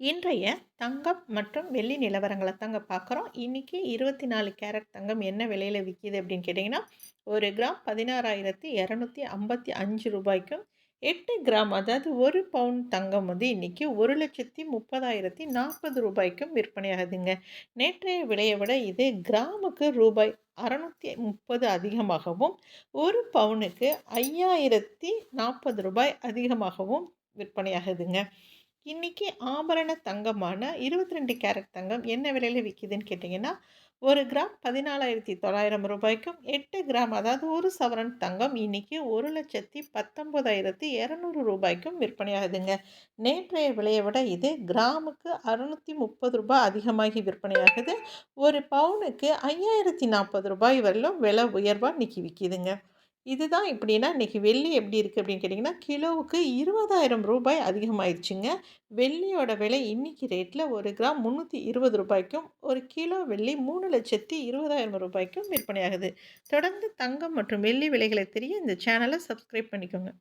இன்றைய தங்கம் மற்றும் வெள்ளி நிலவரங்களை தாங்க பார்க்குறோம். இன்றைக்கி இருபத்தி நாலு கேரட் தங்கம் என்ன விலையில் விற்கிது அப்படின்னு கேட்டிங்கன்னா ஒரு கிராம் பதினாறாயிரத்தி இரநூத்தி ஐம்பத்தி அஞ்சு ரூபாய்க்கும் எட்டு கிராம் அதாவது ஒரு பவுன் தங்கம் வந்து இன்றைக்கி ஒரு லட்சத்தி முப்பதாயிரத்தி நாற்பது ரூபாய்க்கும் விற்பனையாகுதுங்க. நேற்றைய விலையை விட இது கிராமுக்கு ரூபாய் அறநூற்றி முப்பது அதிகமாகவும் ஒரு பவுனுக்கு ஐயாயிரத்தி நாற்பது ரூபாய் அதிகமாகவும் விற்பனையாகுதுங்க. இன்றைக்கி ஆபரண தங்கமான இருபத்தி ரெண்டு கேரட் தங்கம் என்ன விலையில் விற்கிதுன்னு கேட்டிங்கன்னா ஒரு கிராம் பதினாலாயிரத்தி தொள்ளாயிரம் ரூபாய்க்கும் எட்டு கிராம் அதாவது ஒரு சவரன் தங்கம் இன்றைக்கி ஒரு லட்சத்தி பத்தொம்போதாயிரத்தி இரநூறு ரூபாய்க்கும் விற்பனையாகுதுங்க. நேற்றைய விலையை விட இது கிராமுக்கு அறுநூற்றி முப்பது ரூபாய் அதிகமாகி விற்பனையாகுது. ஒரு பவுனுக்கு ஐயாயிரத்தி நாற்பது ரூபாய் வரலும் விலை உயர்வாக இன்றைக்கி விற்கிதுங்க இதுதான் இப்படின்னா இன்றைக்கி வெள்ளி எப்படி இருக்குது அப்படின்னு கேட்டிங்கன்னா கிலோவுக்கு இருபதாயிரம் ரூபாய் அதிகமாகிடுச்சுங்க வெள்ளியோட விலை இன்றைக்கி ரேட்டில் ஒரு கிராம் முந்நூற்றி இருபது ரூபாய்க்கும் ஒரு கிலோ வெள்ளி மூணு லட்சத்தி இருபதாயிரம் ரூபாய்க்கும் விற்பனையாகுது. தொடர்ந்து தங்கம் மற்றும் வெள்ளி விலைகளை தெரிய இந்த சேனலை சப்ஸ்கிரைப் பண்ணிக்கோங்க.